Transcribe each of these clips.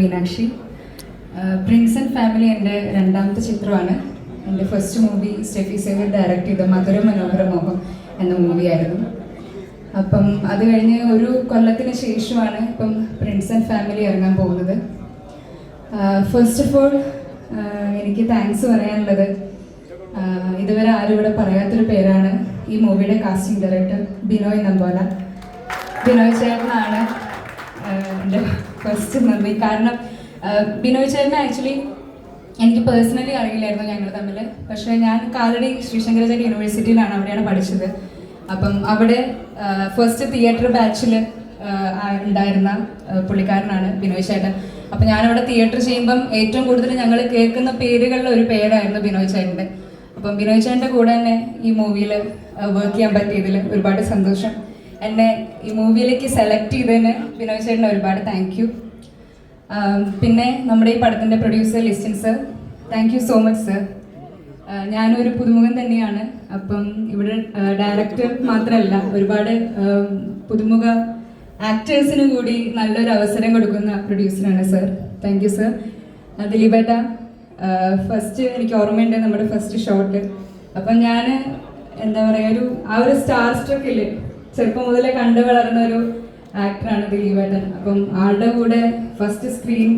Meenakshi. Prince and family എന്റെ രണ്ടാമത്തെ ചിത്രമാണ്. എന്റെ first movie Stephy Zaviour direct ചെയ്ത മധുര മനോഹര മോഹം എന്ന മൂവിയായിരുന്നു അപ്പം അത് കഴിഞ്ഞ് ഒരു കൊല്ലത്തിന് ശേഷമാണ് ഇപ്പം പ്രിൻസ് ആൻഡ് ഫാമിലി ഇറങ്ങാൻ പോകുന്നത്. ഫസ്റ്റ് ഓഫ് ഓൾ എനിക്ക് താങ്ക്സ് പറയാനുള്ളത് ഇതുവരെ ആരും ഇവിടെ പറയാത്തൊരു പേരാണ് ഈ മൂവിയുടെ കാസ്റ്റിംഗ് ഡയറക്ടർ ബിനോയ് നമ്പോല. ബിനോയ് ചേട്ടനാണ് എന്റെ ഫസ്റ്റ് നിർമ്മി കാരണം ബിനോയ് ചേട്ടനെ ആക്ച്വലി എനിക്ക് പേഴ്സണലി അറിയില്ലായിരുന്നു ഞങ്ങൾ തമ്മിൽ. പക്ഷേ ഞാൻ കാലടി ശ്രീശങ്കരാചാര്യ യൂണിവേഴ്സിറ്റിയിലാണ് അവിടെയാണ് പഠിച്ചത്. അപ്പം അവിടെ ഫസ്റ്റ് തിയേറ്റർ ബാച്ചിൽ ഉണ്ടായിരുന്ന പുള്ളിക്കാരനാണ് ബിനോയ് ചേട്ടൻ. അപ്പം ഞാനവിടെ തിയേറ്റർ ചെയ്യുമ്പം ഏറ്റവും കൂടുതൽ ഞങ്ങൾ കേൾക്കുന്ന പേരുകളിൽ ഒരു പേരായിരുന്നു ബിനോയ് ചേട്ടന്റെ. അപ്പം ബിനോയ് ചേട്ടന്റെ കൂടെ തന്നെ ഈ മൂവിയിൽ വർക്ക് ചെയ്യാൻ പറ്റിയതിൽ ഒരുപാട് സന്തോഷം. എന്നെ ഈ മൂവിയിലേക്ക് സെലക്ട് ചെയ്തതിന് ബിനോയ് ചേട്ടന് ഒരുപാട് താങ്ക് യു പിന്നെ നമ്മുടെ ഈ പടത്തിന്റെ producer Listin sir thank you so much sir ഞാനൊരു പുതുമുഖം തന്നെയാണ്. അപ്പം ഇവിടെ ഡയറക്ടർ മാത്രമല്ല ഒരുപാട് പുതുമുഖ ആക്ടേഴ്സിന് കൂടി നല്ലൊരു അവസരം കൊടുക്കുന്ന പ്രൊഡ്യൂസറാണ് സർ താങ്ക് യു സർ ദിലീപേട്ട ഫസ്റ്റ് എനിക്ക് ഓർമ്മയുണ്ട് നമ്മുടെ ഫസ്റ്റ് ഷോട്ട് അപ്പം ഞാൻ എന്താ പറയുക ഒരു ആ ഒരു സ്റ്റാർ സ്ട്രക്കിൽ ചെറുപ്പം മുതലേ കണ്ടു വളർന്ന ഒരു ആക്ടറാണ് ദിലീപ് ദിലീപേട്ടൻ. അപ്പം ആളുടെ കൂടെ ഫസ്റ്റ് സ്ക്രീൻ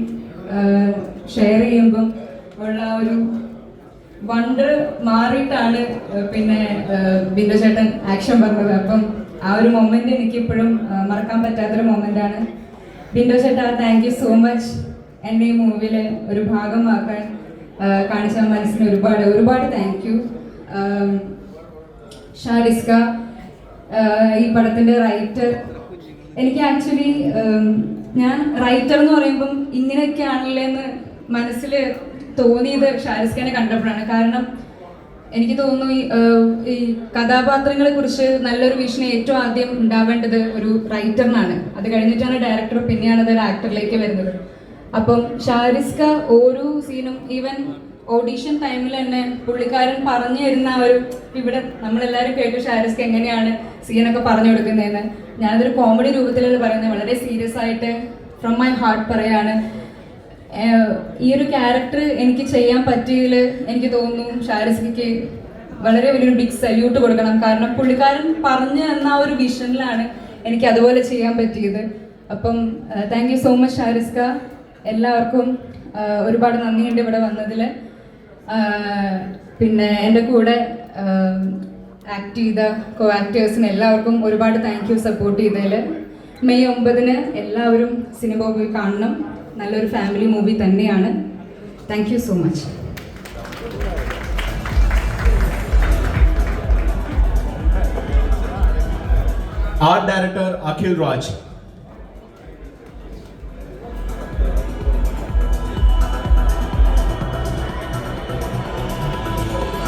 ഷെയർ ചെയ്യുമ്പം ഉള്ള ഒരു വണ്ടർ മാറിയിട്ടാണ് പിന്നെ ബിന്ദു ചേട്ടൻ ആക്ഷൻ പറഞ്ഞത്. അപ്പം ആ ഒരു മൊമെന്റ് എനിക്ക് ഇപ്പോഴും മറക്കാൻ പറ്റാത്തൊരു മൊമെന്റ് ആണ്. ബിന്ദു ചേട്ടാ താങ്ക് യു സോ മച്ച് എന്നെ ഈ മൂവിയിലെ ഒരു ഭാഗമാക്കാൻ കാണിച്ച മനസ്സിന് ഒരുപാട് ഒരുപാട് താങ്ക് യു ഷാരിസ്ക ഈ പടത്തിന്റെ റൈറ്റർ എനിക്ക് ആക്ച്വലി ഞാൻ റൈറ്റർ എന്ന് പറയുമ്പം ഇങ്ങനെയൊക്കെയാണല്ലേ എന്ന് മനസ്സിൽ തോന്നിയത് ഷാരിസ്ഖാനെ കണ്ടപ്പോഴാണ്. കാരണം എനിക്ക് തോന്നുന്നു ഈ കഥാപാത്രങ്ങളെ കുറിച്ച് നല്ലൊരു വിഷൻ ഏറ്റവും ആദ്യം ഉണ്ടാവേണ്ടത് ഒരു റൈറ്ററിനാണ് അത് കഴിഞ്ഞിട്ടാണ് ഡയറക്ടർ പിന്നെയാണ് അത് ആക്ടറിലേക്ക് വരുന്നത്. അപ്പം ഷാരിസ്ക ഓരോ സീനും ഈവൻ ഓഡീഷൻ ടൈമിൽ തന്നെ പുള്ളിക്കാരൻ പറഞ്ഞു തരുന്ന ആ ഒരു ഇവിടെ നമ്മളെല്ലാവരും കേട്ടു ഷാരിസ്ക്ക് എങ്ങനെയാണ് സീനൊക്കെ പറഞ്ഞു കൊടുക്കുന്നതെന്ന്. ഞാനതൊരു കോമഡി രൂപത്തിലാണ് പറയുന്നത്. വളരെ സീരിയസ് ആയിട്ട് ഫ്രം മൈ ഹാർട്ട് പറയാണ്. ഈ ഒരു ക്യാരക്ടർ എനിക്ക് ചെയ്യാൻ പറ്റിയതിൽ എനിക്ക് തോന്നുന്നു ഷാരിസ്ക്ക് വളരെ വലിയൊരു ബിഗ് സല്യൂട്ട് കൊടുക്കണം. കാരണം പുള്ളിക്കാരൻ പറഞ്ഞു തന്ന ആ ഒരു വിഷനിലാണ് എനിക്ക് അതുപോലെ ചെയ്യാൻ പറ്റിയത്. അപ്പം താങ്ക് യു സോ മച്ച് ഷാരിസ്ക. എല്ലാവർക്കും ഒരുപാട് നന്ദിയുണ്ട് ഇവിടെ വന്നതിൽ പിന്നെ എന്റെ കൂടെ ആക്ട് ചെയ്ത കോ ആക്ടേഴ്സിന് എല്ലാവർക്കും ഒരുപാട് താങ്ക് യു സപ്പോർട്ട് ചെയ്തതിൽ മെയ് ഒമ്പതിന് എല്ലാവരും സിനിമ പോയി കാണണം. നല്ലൊരു ഫാമിലി മൂവി തന്നെയാണ്. Thank you so much art director Akhil Raj.